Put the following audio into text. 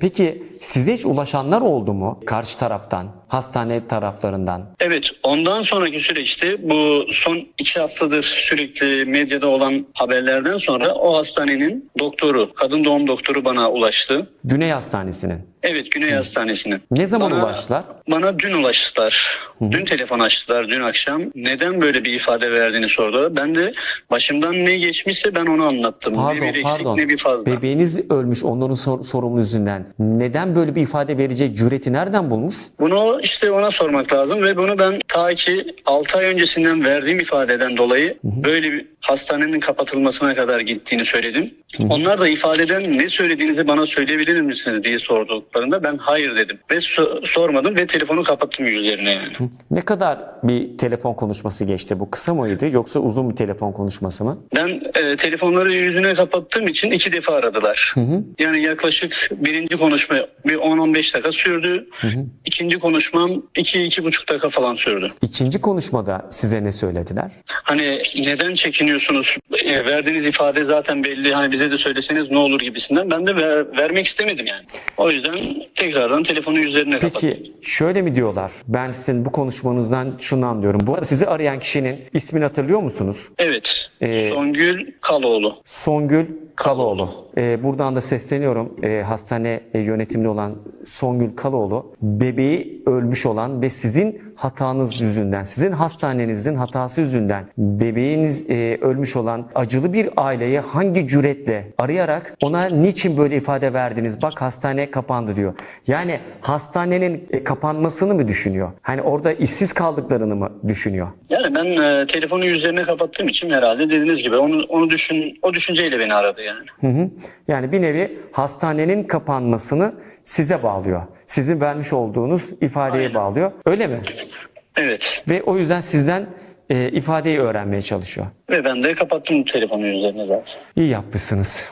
Peki size hiç ulaşanlar oldu mu karşı taraftan, hastane taraflarından? Evet, ondan sonraki süreçte bu son iki haftadır sürekli medyada olan haberlerden sonra o hastanenin doktoru, kadın doğum doktoru bana ulaştı. Güney Hastanesi'nin. Evet, Güney Hastanesi'ne. Ne zaman Bana- ulaştılar? Bana dün ulaştılar. Dün telefon açtılar dün akşam. Neden böyle bir ifade verdiğini sordu. Ben de başımdan ne geçmişse ben onu anlattım. ne Pardon, bir eksik pardon. ne bir fazla. Bebeğiniz ölmüş onların sor- sorumlu yüzünden. Neden böyle bir ifade verecek cüreti nereden bulmuş? Bunu işte ona sormak lazım ve bunu ben ta ki 6 ay öncesinden verdiğim ifadeden dolayı böyle bir hastanenin kapatılmasına kadar gittiğini söyledim. Onlar da ifadeden ne söylediğinizi bana söyleyebilir misiniz diye sorduklarında ben hayır dedim. Ve so- sormadım ve telefonu kapattım yüzlerine yani. Ne kadar bir telefon konuşması geçti? Bu kısa mıydı yoksa uzun bir telefon konuşması mı? Ben e, telefonları yüzüne kapattığım için iki defa aradılar. Yani yaklaşık birinci konuşma bir 10-15 dakika sürdü. İkinci konuşmam 2-2,5 dakika falan sürdü. İkinci konuşmada size ne söylediler? Hani neden çekiniyorsunuz? E, verdiğiniz ifade zaten belli. Hani bize de söyleseniz ne olur gibisinden. Ben de ver- vermek istemedim yani. O yüzden tekrardan telefonu yüzlerine kapattım. Peki şöyle mi diyorlar? Ben sizin bu konuşmanızdan şunu anlıyorum. Bu arada sizi arayan kişinin ismini hatırlıyor musunuz? Evet. Ee, Songül Kaloğlu. Songül Kaloğlu. Ee, buradan da sesleniyorum. Ee, hastane e, yönetimli olan Songül Kaloğlu bebeği ölmüş olan ve sizin hatanız yüzünden, sizin hastanenizin hatası yüzünden bebeğiniz e, ölmüş olan acılı bir aileyi hangi cüretle arayarak ona niçin böyle ifade verdiniz? Bak hastane kapandı diyor. Yani hastanenin e, kapanmasını mı düşünüyor? Hani orada işsiz kaldıklarını mı düşünüyor? Yani ben e, telefonu yüzlerine kapattığım için herhalde dediğiniz gibi onu onu düşün o düşünceyle beni aradı yani. Hı hı. Yani bir nevi hastanenin kapanmasını size bağlıyor. Sizin vermiş olduğunuz ifadeye Aynen. bağlıyor. Öyle mi? Evet. Ve o yüzden sizden e, ifadeyi öğrenmeye çalışıyor. Ve ben de kapattım telefonu yüzlerine zaten. İyi yapmışsınız.